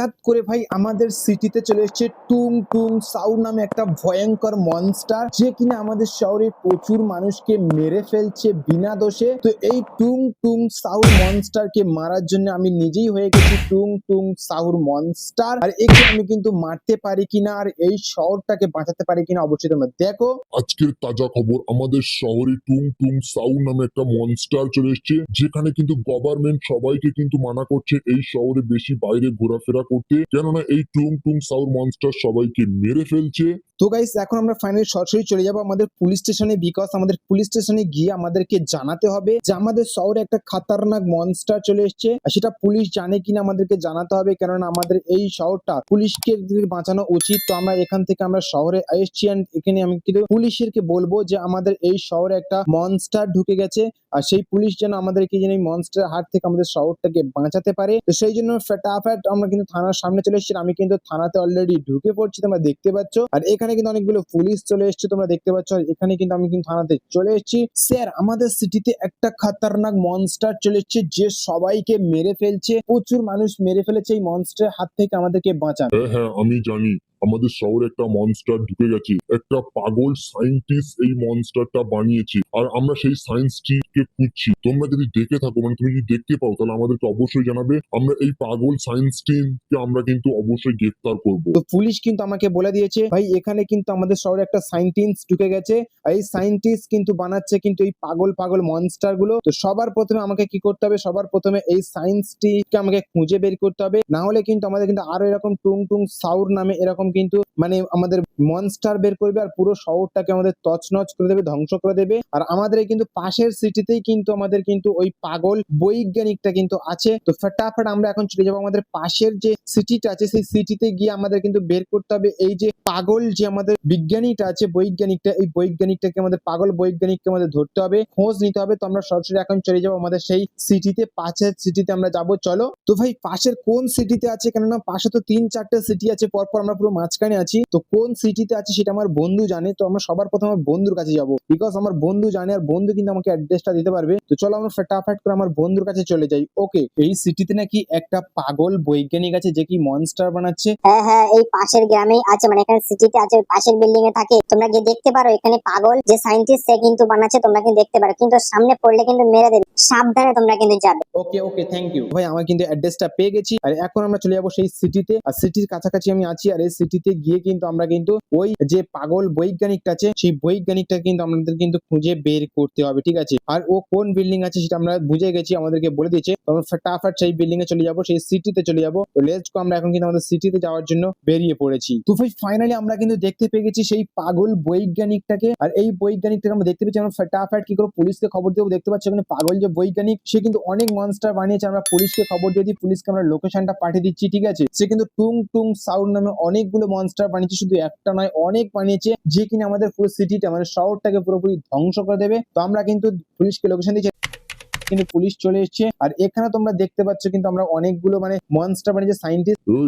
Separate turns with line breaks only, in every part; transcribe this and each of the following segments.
হঠাৎ করে ভাই আমাদের সিটিতে চলে এসেছে টুং টুং সাউ নামে একটা ভয়ঙ্কর মনস্টার যে কিনা আমাদের শহরে প্রচুর মানুষকে মেরে ফেলছে বিনা দোষে। তো এই টুং টুং সাউর মনস্টারকে মারার জন্য আমি নিজেই হয়ে গেছি টুং টুং সাউর মনস্টার আর একে আমি কিন্তু মারতে পারি কিনা আর এই শহরটাকে বাঁচাতে পারি কিনা অবশ্যই তোমরা দেখো।
আজকের তাজা খবর, আমাদের শহরে টুং টুং সাউ নামে একটা মনস্টার চলে এসেছে, যেখানে কিন্তু গভর্নমেন্ট সবাইকে কিন্তু মানা করছে এই শহরে বেশি বাইরে ঘোরাফেরা করতে কেননা এই টুং টুং সাউর মনস্টার সবাইকে মেরে ফেলছে।
তো গাইস এখন আমরা ফাইনালি সরাসরি চলে যাব আমাদের পুলিশ স্টেশনে বিকজ আমাদের পুলিশ স্টেশনে গিয়ে আমাদেরকে জানাতে হবে যে আমাদের শহরে একটা খাতারনাক মনস্টার চলে এসেছে। আর সেটা পুলিশ জানে কিনা আমাদেরকে জানাতে হবে, কেননা আমাদের এই শহরটা পুলিশকে বাঁচানো উচিত। তো আমরা এখান থেকে আমরা শহরে এসেছি and এখানে আমি কিন্তু পুলিশেরকে বলব যে আমাদের এই শহরে একটা মনস্টার ঢুকে গেছে। আর সেই পুলিশ যেন আমাদেরকে যেন এই মনস্টার হাত থেকে আমাদের শহরটাকে বাঁচাতে পারে। তো সেই জন্য ফটাফট আমরা কিন্তু থানার সামনে চলে এসেছি আমি কিন্তু থানাতে অলরেডি ঢুকে পড়ছি, তোমরা দেখতে পাচ্ছ। আর এখানে কিন্তু অনেকগুলো পুলিশ চলে এসেছে, তোমরা দেখতে পাচ্ছ। আর এখানে কিন্তু আমি কিন্তু থানাতে চলে এসেছি। স্যার, আমাদের সিটিতে একটা খাতারনাক মনস্টার চলে এসেছে, যে সবাইকে মেরে ফেলছে। প্রচুর মানুষ মেরে ফেলেছে এই মনস্টারের হাত থেকে আমাদেরকে বাঁচান।
হ্যাঁ হ্যাঁ আমি জানি। আমাদের শহরে একটা মনস্টার ঢুকে গেছে। একটা পাগল সায়েন্টিস্ট এই মনস্টারটা বানিয়েছে। আর আমরা সেই সায়েন্সটিকে খুঁজছি? তোমরা যদি দেখে থাকো মানে তুমি যদি দেখতে পাও, তাহলে আমাদেরকে অবশ্যই জানাবে। আমরা এই পাগল সায়েন্স টিমকে আমরা কিন্তু অবশ্যই গ্রেফতার করব।
তো পুলিশ কিন্তু আমাকে বলে দিয়েছে, ভাই, এখানে কিন্তু আমাদের শহরে একটা সায়েন্টিস্ট ঢুকে গেছে। এই সায়েন্টিস্ট কিন্তু বানাচ্ছে কিন্তু এই পাগল পাগল মনস্টারগুলো। তো সবার প্রথমে আমাকে কি করতে হবে? সবার প্রথমে এই সায়েন্সটিকে আমাকে খুঁজে বের করতে হবে। না হলে কিন্তু আমাদের কিন্তু আরও এরকম টুং টুং সাউর নামে এরকম কিন্তু মানে আমাদের মনস্টার বের করবে আর পুরো শহরটাকে আমাদের তছনছ করে দেবে, ধ্বংস করে দেবে। আর আমাদের কিন্তু পাশের সিটিতেই কিন্তু আমাদের কিন্তু ওই পাগল বৈজ্ঞানিকটা কিন্তু আছে। তো ফটাফট আমরা এখন চলে যাব আমাদের পাশের যে সিটিটা আছে, সেই সিটিতে গিয়ে আমাদের কিন্তু বের করতে হবে। এই যে পাগল যে আমাদের বিজ্ঞানীটা আছে, বৈজ্ঞানিকটা, এই বৈজ্ঞানিকটাকে আমাদের পাগল বৈজ্ঞানিককে আমাদের ধরতে হবে, খোঁজ নিতে হবে। তো আমরা সরাসরি এখন চলে যাব আমাদের সেই সিটিতে, পাশের সিটিতে আমরা যাব। চলো। তো ভাই, পাশের কোন সিটিতে আছে কেননা, পাশে তো তিন চারটে সিটি আছে, পরপর আমরা পুরো মাঝখানে আছি। তো কোন সিটিতে আছে সেটা আমার বন্ধু জানে। তো আমরা সবার প্রথমে আমার বন্ধুর কাছে যাব। বিকজ আমার বন্ধু জানে, আর বন্ধু কিন্তু আমাকে অ্যাড্রেসটা দিতে পারবে। তো চলো আমরা ফটাফট করে আমার বন্ধুর কাছে চলে যাই। ওকে এই সিটিতে নাকি একটা পাগল বৈজ্ঞানিক আছে যে কি মনস্টার বানাচ্ছে?
হ্যাঁ হ্যাঁ এই পাশের গ্রামেই আছে মানে এখানে সিটিতে আছে পাশের বিল্ডিং এ থাকে। তোমরা গিয়ে দেখতে পারো এখানে পাগল যে সায়েন্টিস্ট সে কিন্তু বানাচ্ছে তোমরা কিন্তু দেখতে পারো। কিন্তু সামনে পড়লে কিন্তু মেরে দেবে। সাবধানে তোমরা কিন্তু যাবে।
ওকে ওকে থ্যাংক ইউ ভাই আমার কিন্তু অ্যাড্রেসটা পেয়ে গেছি। আর এখন আমরা চলে যাব সেই সিটিতে আর সিটির কাছাকাছি আমি আছি আর এই সিটিতে গিয়ে কিন্তু আমরা কিন্তু ওই যে পাগল বৈজ্ঞানিকটা আছে সেই বৈজ্ঞানিকটা কিন্তু আমাদের কিন্তু খুঁজে বের করতে হবে ঠিক আছে? আর ও কোন বিল্ডিং আছে সেটা আমরা বুঝে গেছি আমাদেরকে বলে দিয়েছে। আমরা ফটাফট সেই বিল্ডিং এ চলে যাব, সেই সিটিতে চলে যাব। তো গো আমরা এখন কিন্তু আমাদের সিটিতে যাওয়ার জন্য বেরিয়ে পড়েছি। তো ভাই ফাইনালি আমরা কিন্তু দেখতে পেয়ে গেছি সেই পাগল বৈজ্ঞানিকটাকে। আর এই বৈজ্ঞানিকটাকে আমরা দেখতে পেয়েছি, আমরা ফটাফট কি করে পুলিশকে খবর দেবো। দেখতে পাচ্ছি ওখানে পাগল যে বৈজ্ঞানিক, সে কিন্তু অনেক মনস্টার বানিয়েছে। আমরা পুলিশকে খবর দিয়ে দিই, পুলিশকে আমরা লোকেশনটা পাঠিয়ে দিচ্ছি, ঠিক আছে? সে কিন্তু টুং টুং সাউন্ড নামে অনেকগুলো মনস্টার বানিয়েছে। শুধু একটা নয়, অনেক বানিয়েছে যে কিনা আমাদের পুরো সিটিটা আমাদের শহরটাকে পুরোপুরি ধ্বংস করে দেবে। তো আমরা কিন্তু পুলিশকে লোকেশন দিচ্ছি। কিন্তু পুলিশ চলে এসেছে। আর এখানে তোমরা দেখতে পাচ্ছ কিন্তু আমরা অনেকগুলো মানে মনস্টার বানিয়েছে সাইন্টিস্ট
ওই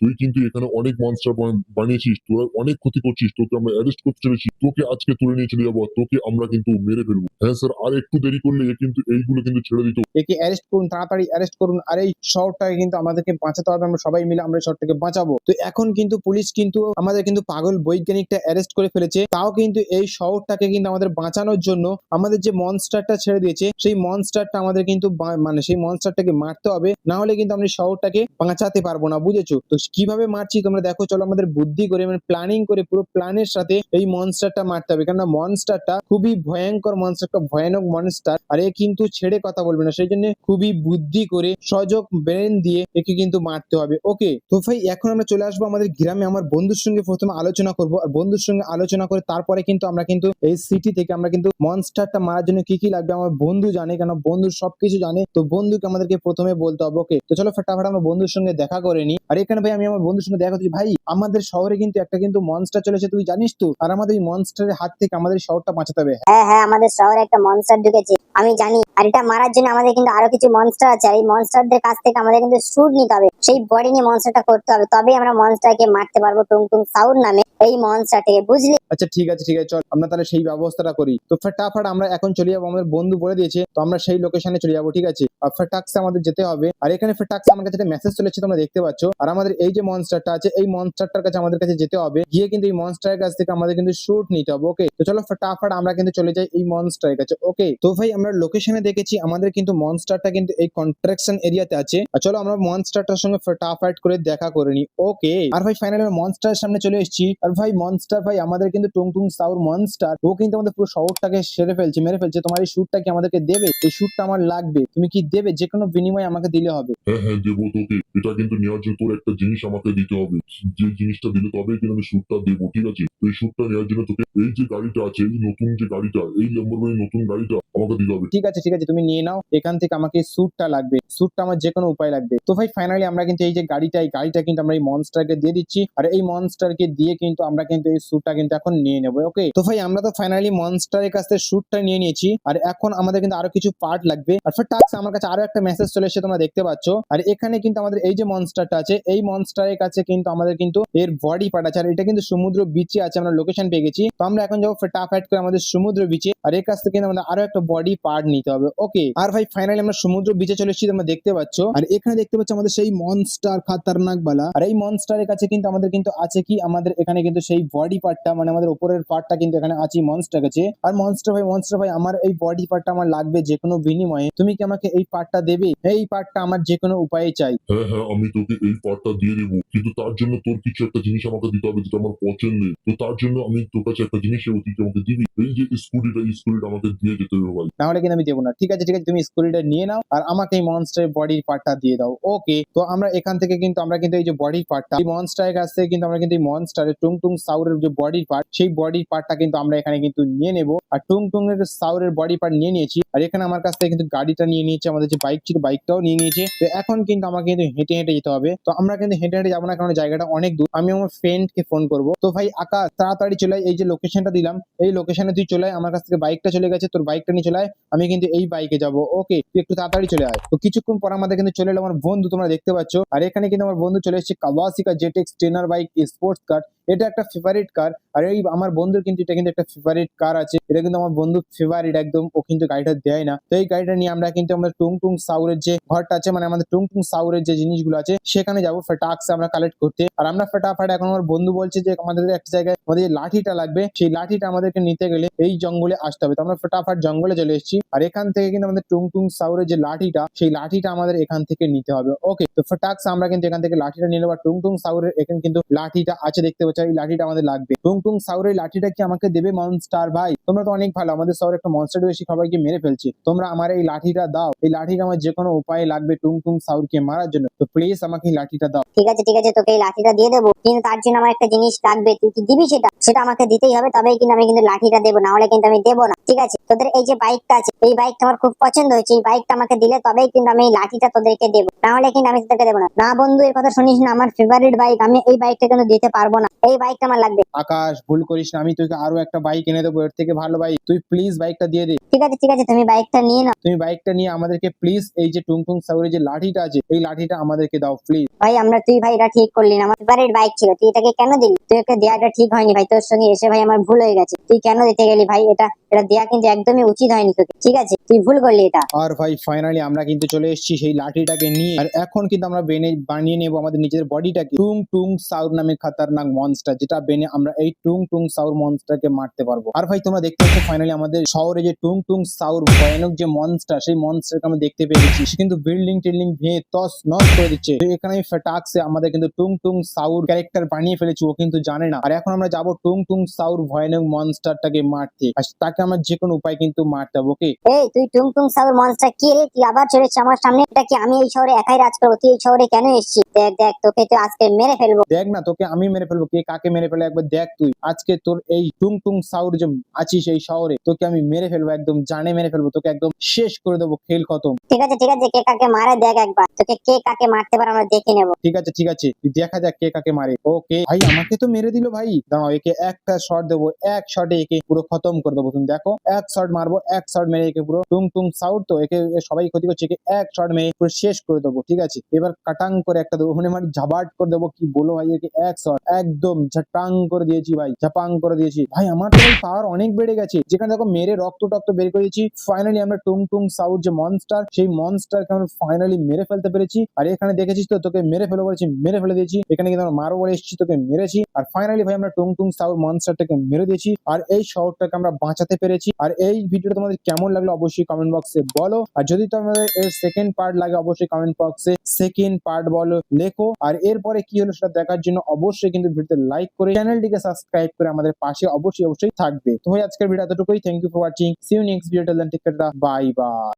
তুই কিন্তু এখানে অনেক মনস্টার বানিয়েছিস। তোরা অনেক ক্ষতি করছিস। তোকে আমরা অ্যারেস্ট করতে চলেছি। তোকে আজকে তুলে নিয়ে চলে যাব। তোকে আমরা কিন্তু মেরে ফেলব। হ্যাঁ স্যার আর একটু দেরি করলে কিন্তু এইগুলো কিন্তু ছেড়ে দিত।
একে অ্যারেস্ট করুন তাড়াতাড়ি অ্যারেস্ট করুন। আর এই শহরটাকে কিন্তু আমাদেরকে বাঁচাতে হবে। আমরা সবাই মিলে আমরা শহরটাকে বাঁচাবো। তো এখন কিন্তু পুলিশ কিন্তু আমাদের কিন্তু পাগল বৈজ্ঞানিকটা অ্যারেস্ট করে ফেলেছে। তাও কিন্তু এই শহরটাকে কিন্তু আমাদের বাঁচানোর জন্য আমাদের যে মনস্টারটা ছেড়ে দিয়েছে সেই মনস্টারটা আমাদের কিন্তু মানে সেই মনস্টারটাকে মারতে হবে, না হলে কিন্তু আমরা শহরটাকে বাঁচাতে পারব না, বুঝেছ? তো কীভাবে মারছি তোমরা দেখো, চলো আমাদের বুদ্ধি করে মানে প্ল্যানিং করে পুরো প্ল্যানের সাথে এই মনস্টারটা মারতে হবে। কেননা মনস্টারটা খুবই ভয়ঙ্কর মনস্টার একটা ভয়ানক মনস্টার আর এ কিন্তু ছেড়ে কথা বলবে না। সেই জন্য খুবই বুদ্ধি করে সজগ ব্রেন দিয়ে একে কিন্তু মারতে হবে। ওকে তো ভাই, এখন আমরা চলে আসব আমাদের গ্রামে। আমার বন্ধুর সঙ্গে প্রথমে আলোচনা করব, আর বন্ধুর সঙ্গে আলোচনা করে তারপরে কিন্তু আমরা কিন্তু এই সিটি থেকে আমরা কিন্তু মনস্টারটা মারার জন্য কি কি লাগবে, আমার বন্ধু জানে। কেন বন্ধু সবকিছু জানে তো বন্ধুকে আমাদেরকে প্রথমে বলতে হবে ওকে তো চলো ফটাফট আমরা বন্ধুর সঙ্গে দেখা করে নি আর এখানে ভাই আমি আমার বন্ধুর সঙ্গে দেখা করছি। ভাই আমাদের শহরে কিন্তু একটা কিন্তু মনস্টার চলেছে তুই জানিস তো? আর আমাদের এই মনস্টারের হাত থেকে আমাদের শহরটা বাঁচাতে হবে।
হ্যাঁ হ্যার আমাদের শহরে একটা মনস্টার ঢুকেছে আমি জানি। আর এটা মারার জন্য আমাদের কিন্তু আরও কিছু মনস্টার আছে আর এই মনস্টারদের কাছ থেকে আমাদের কিন্তু শুট নিতে হবে। সেই বডি নিয়ে মনস্টারটা করতে হবে তবেই আমরা মনস্টারকে মারতে পারব টুং টুং সাউন্ড নামে এই মনস্টারটাকে বুঝলি?
আচ্ছা ঠিক আছে ঠিক আছে চল আমরা তাহলে সেই ব্যবস্থাটা করি। তো ফটাফট আমরা এখন চলে যাব আমাদের বন্ধু বলে দিয়েছে। তো আমরা সেই লোকেশনে চলে যাব ঠিক আছে? ফেটাক্সে আমাদের যেতে হবে। আর এখানে ফেটাক্সে আমার কাছে মেসেজ চলেছে, তোমরা দেখতে পাচ্ছ। আর আমাদের এই যে মনস্টারটা আছে, এই মনস্টারটার কাছে আমাদের কাছে যেতে হবে। গিয়ে কিন্তু এই মনস্টারের কাছ থেকে আমাদের কিন্তু শুট নিতে হবে ওকে তো চলো ফটাফট আমরা কিন্তু চলে যাই এই মনস্টারের কাছে ওকে তো ভাই, আমরা লোকেশনে দেখেছি আমাদের কিন্তু মনস্টারটা কিন্তু এই কন্ট্রাকশন এরিয়াতে আছে। আর চলো আমরা মনস্টারটার সঙ্গে ফটাফট করে দেখা করে নি ওকে আর ভাই ফাইনালি আমরা মনস্টারের সামনে চলে এসেছি। আর ভাই মনস্টার ভাই, আমাদের কিন্তু টুং টুং সাউর মনস্টার ও কিন্তু আমাদের পুরো শহরটাকে সেরে ফেলছে, মেরে ফেলছে। তোমার এই শুটটা কি আমাদেরকে দেবে? এই শুটটা আমার লাগবে। তুমি কি দেবে যে কোনো বিনিময়ে আমাকে দিলে হবে।
হ্যাঁ হ্যাঁ দেবো তোকে। এটা কিন্তু নেওয়ার জন্য তোর একটা জিনিস আমাকে দিতে হবে। যে জিনিসটা দিলে তবেই কিন্তু আমি স্যুটটা দেবো ঠিক আছে? এই স্যুটটা নেওয়ার জন্য তোকে এই যে গাড়িটা আছে এই নতুন যে গাড়িটা এই ল্যাম্বরগিনি নতুন গাড়িটা আমাকে দিতে হবে।
ঠিক আছে ঠিক আছে তুমি নিয়ে নাও। এখান থেকে আমাকে স্যুটটা লাগবে। স্যুটটা আমার যে কোনো উপায় লাগবে। তো ভাই ফাইনালি আমরা কিন্তু এই যে গাড়িটা এই গাড়িটা কিন্তু আমরা এই মনস্টারকে দিয়ে দিচ্ছি। আর এই মনস্টারকে দিয়ে কিন্তু আমরা কিন্তু এই স্যুটটা কিন্তু এখন নিয়ে নেব ওকে তো ভাই আমরা তো ফাইনালি মনস্টারের কাছ থেকে স্যুটটা নিয়ে নিয়েছি। আর এখন আমাদের কিন্তু আরও কিছু পার্ট লাগবে। আর টাক্স আমার কাছে আরও একটা মেসেজ চলে এসেছে, তোমরা দেখতে পাচ্ছ। আর এখানে কিন্তু আমাদের এই যে মনস্টারটা আছে, এই মনস্টারের কাছে কিন্তু আমাদের কিন্তু এর বডি পার্ট আছে, আর এটা কিন্তু সমুদ্র বিচে আছে, আমরা লোকেশন পেয়ে গেছি। তো আমরা এখন যাব ফটাফট করে আমাদের সমুদ্র বিচে আর এর কাছ থেকে কিন্তু আমাদের আরও একটা বডি পার্ট নিতে হবে। ওকে আর ভাই ফাইনালি আমরা সমুদ্র বিচে চলে এসেছি, তোমরা দেখতে পাচ্ছ। আর এখানে দেখতে পাচ্ছ আমাদের সেই মনস্টার খাতারনাক বালা। আর এই মনস্টারের কাছে কিন্তু আমাদের কিন্তু আছে কি, আমাদের এখানে কিন্তু সেই বডি পার্টটা মানে আমাদের উপরের পার্টটা কিন্তু এখানে আছে মনস্টার কাছে। আর মনস্টার ভাই মনস্টার ভাই, আমার এই বডি পার্টটা আমার লাগবে যে কোনো বিনিময়ে। তুমি কি আমাকে এই পার্টটা দেবে এই পার্টটা আমার যে কোনো উপায়ে চাই।
হ্যাঁ হ্যাঁ আমি তোকে এই পার্টটা দিয়ে দেবো। কিন্তু তার জন্য তোর কিছু একটা জিনিস আমাকে দিতে হবে যেটা আমার পছন্দের তো তার জন্য আমি তোর কাছে একটা জিনিস চাইব, তুই আমাকে দিবি। এই যে স্কুটিটা স্কুটিটা আমাকে দিয়ে যেতে হবে ভাই।
না হলে কিন্তু আমি দেবো না। ঠিক আছে ঠিক আছে তুমি স্কুলটা নিয়ে নাও আর আমাকে এই মনস্টারের বডির পার্টটা দিয়ে দাও। ওকে তো আমরা এখান থেকে কিন্তু আমরা কিন্তু এই যে বডির পার্টটা এই মনস্টারের কাছ থেকে কিন্তু আমরা কিন্তু এই মনস্টারের টুং টুং সাউরের যে বডির পার্ট সেই বডির পার্টটা কিন্তু আমরা এখানে কিন্তু নিয়ে নেব। আর টুং টুং এর সাউরের বডি পার্ট নিয়ে নিয়েছি। আর এখানে আমার কাছ থেকে কিন্তু গাড়িটা নিয়ে নিয়েছে আমাদের যে বাইক ছিল বাইকটাও নিয়ে নিয়েছে। তো এখন কিন্তু আমাকে কিন্তু হেঁটে হেঁটে যেতে হবে। তো আমরা কিন্তু হেঁটে হেঁটে যাব না, কারণ জায়গাটা অনেক দূর। আমি আমার ফ্রেন্ড কে ফোন করব। তো ভাই, আকাশ, তাড়াতাড়ি চলে এই যে লোকেশনটা দিলাম, এই লোকেশনে তুই চলে আমার কাছ থেকে বাইকটা চলে গেছে, তোর বাইকটা নিয়ে চলে আমি কিন্তু এই বাইকে যাব। ওকে তুই একটু তাড়াতাড়ি চলে আয়। তো কিছুক্ষণ পর আমাদের কিন্তু চলে এলো আমার বন্ধু, তোমরা দেখতে পাচ্ছ। আর এখানে কিন্তু আমার বন্ধু চলে এসেছে Kawasaki ZX trainer bike sports car এটা একটা ফেভারিট কার আর এই আমার বন্ধুর কিন্তু এটা কিন্তু একটা ফেভারিট কার আছে। এটা কিন্তু আমার বন্ধু ফেভারিট একদম ও কিন্তু গাড়িটা দেয় না। তো এই গাড়িটা নিয়ে আমরা কিন্তু আমাদের টুং টুং সাউরের যে ঘরটা আছে মানে আমাদের টুং টুং সাউরের যে জিনিসগুলো আছে, সেখানে যাব ফেটাক্স আমরা কালেক্ট করতে। আর আমরা ফেটাফাট এখন আমার বন্ধু বলছে যে আমাদের একটা জায়গায় আমাদের যে লাঠিটা লাগবে, সেই লাঠিটা আমাদেরকে নিতে গেলে এই জঙ্গলে আসতে হবে। তো আমরা ফটাফট জঙ্গলে চলে এসেছি। আর এখান থেকে কিন্তু আমাদের টুং টুং সাউরের যে লাঠিটা, সেই লাঠিটা আমাদের এখান থেকে নিতে হবে। ওকে তো ফটাক্স আমরা কিন্তু এখান থেকে লাঠিটা নিয়ে নেব। আর টুং টুং সাউরের এখানে কিন্তু লাঠিটা আছে, দেখতে পাচ্ছি? এই লাঠিটা আমাদের লাগবে। টুং টুং সাউরের লাঠিটা কি আমাকে দেবে মনস্টার ভাই? তোমরা তো অনেক ভালো আমাদের শহরে একটা মনস্টার বেশি সবাইকে মেরে ফেলছে। তোমরা আমার এই লাঠিটা দাও এই লাঠিটা আমার যে কোনো উপায়ে লাগবে টুং টুং সাউরকে মারার জন্য। তো প্লিজ আমাকে এই লাঠিটা দাও।
ঠিক আছে ঠিক আছে তোকে এই লাঠিটা দিয়ে দেবো। কিন্তু তার জন্য আমার একটা জিনিস লাগবে তুই কি দিবি সেটা? সেটা আমাকে দিতেই হবে তবেই কিন্তু আমি কিন্তু লাঠিটা দেবো না হলে কিন্তু আমি দেবো না। ঠিক আছে তোদের এই যে বাইকটা আছে এই বাইকটা আমার খুব পছন্দ হয়েছে এই বাইকটা আমাকে দিলে তবেই কিন্তু আমি এই লাঠিটা তোদেরকে দেবো। না হলে কিন্তু আমি তোদেরকে দেবো না। না বন্ধু এর কথা শুনিস না আমার ফেভারিট বাইক আমি এই বাইকটা কিন্তু দিতে পারব না। এই বাইকটা আমার লাগবে।
আকাশ ভুল করিস না আমি তোকে আরও একটা বাইক এনে দেবো এর থেকে ভালো বাইক তুই প্লিজ বাইকটা দিয়ে দে।
ঠিক আছে ঠিক আছে তুমি বাইকটা নিয়ে নাও।
তুমি বাইকটা নিয়ে আমাদেরকে প্লিজ এই যে টুং টুং সাউরের যে লাঠিটা আছে এই লাঠিটা আমাদেরকে দাও প্লিজ
ভাই আমরা তুই ভাই এটা ঠিক করলি না। আমার ফেভারিট বাইক ছিল তুই এটাকে কেন দিলি? তুই একে দেওয়াটা ঠিক হয়নি ভাই তোর সঙ্গে এসে ভাই আমার ভুল হয়ে গেছে। তুই কেন দিতে গেলি ভাই? এটা এটা দেওয়া কিন্তু একদমই উচিত হয়নি তোকে। ঠিক আছে তুই ভুল করলি এটা।
আর ভাই ফাইনালি আমরা কিন্তু চলে এসেছি সেই লাঠিটাকে নিয়ে। আর এখন কিন্তু আমরা বেনে বানিয়ে নেব আমাদের নিজের বডিটাকে। টুং টুং সাউর নামে খাতারনাক মনস্টার যেটা বেনে আমরা এই টুং টুং সাউর মনস্টারকে মারতে পারব। আর ভাই তোমরা দেখতে পাচ্ছ ফাইনালি আমাদের শহরে যে টুং টুং সাউর ভয়ানক যে মনস্টার সেই মনস্টারকে আমরা দেখতে পেয়েছি সে কিন্তু বিল্ডিং টিল্ডিং ভেঙে তস নস করে দিচ্ছে। এখানে আমি ফেটাক্সে আমাদের কিন্তু টুং টুং সাউর ক্যারেক্টার বানিয়ে ফেলেছি ও কিন্তু জানে না। আর এখন আমরা যাব টুং টুং সাউর ভয়ানক মনস্টারটাকে মারতে। আর তাকে আমরা যে কোনো উপায় কিন্তু মারতে হবে ওকে
এই তুই টুং টুং সাউর মনস্টার কি রে? তুই আবার চলে এসেছিস আমার সামনে? এটা কি আমি এই শহরে একাই রাজ করব? তুই এই শহরে কেন এসেছিস? দেখ দেখ তোকে তো আজকে মেরে ফেলব।
দেখ না তোকে আমি মেরে ফেলব। কে কাকে মেরে ফেলে একবার দেখ তুই। আজকে তোর এই টুং টুং সাউর যে আছিস এই শহরে তোকে আমি মেরে ফেলব একদম জানে মেরে ফেলব তোকে একদম শেষ করে দেবো খেল খতম।
ঠিক আছে ঠিক আছে কে কাকে মারে দেখ একবার। তোকে কে কাকে মারতে পারে আমরা দেখে নেব।
ঠিক আছে ঠিক আছে দেখা যাক কে কাকে মারে। ওকে ভাই আমাকে তো মেরে দিল ভাই। দাঁড়াও একে একটা শট দেবো এক শটে একে পুরো খতম করে দেবো। তুমি দেখো এক শট মারবো এক শট মেরে একে পুরো টুং টুং সাউট তো একে সবাই ক্ষতি করছে একে এক শট মেরে পুরো শেষ করে দেবো ঠিক আছে? এবার কাটাং করে একটা দেবো মানে মানে ঝাবাট করে দেবো কি বলো ভাই একে এক শট একদম ঝাটাং করে দিয়েছি ভাই ঝাপাং করে দিয়েছি। ভাই আমার তো পাওয়ার অনেক বেড়ে গেছে। যেখানে দেখো মেরে রক্ত টক্ত বের করেছি। ফাইনালি আমরা টুং টুং সাউথ যে মনস্টার সেই মনস্টারকে আমরা ফাইনালি মেরে ফেলতে পেরেছি। আর এখানে দেখেছিস তো, তোকে মেরে ফেলে বলেছি, মেরে ফেলে দিয়েছি। এখানে কিন্তু আমরা মারো বলে এসেছি, তোকে মেরেছি। আর ফাইনালি ভাই আমরা টুং টুং সাউথ মনস্টারটাকে মেরে দিয়েছি। আর এই শহরটাকে আমরা বাঁচাতে পেরেছি। আর এই ভিডিওটা তোমাদের কেমন লাগল অবশ্যই কমেন্ট বক্সে বলো। আর যদি তোমাদের এর সেকেন্ড পার্ট লাগে অবশ্যই কমেন্ট বক্সে সেকেন্ড পার্ট বলো, লেখো। আর এরপরে কি হলো সেটা দেখার জন্য অবশ্যই কিন্তু ভিডিওতে লাইক করে চ্যানেলটিকে সাবস্ক্রাইব করে আমাদের পাশে অবশ্যই অবশ্যই থাকবে। তো ভাই আজকের ভিডিও এতটুকুই। Thank you for watching see you next video টেল টেক বাই বাই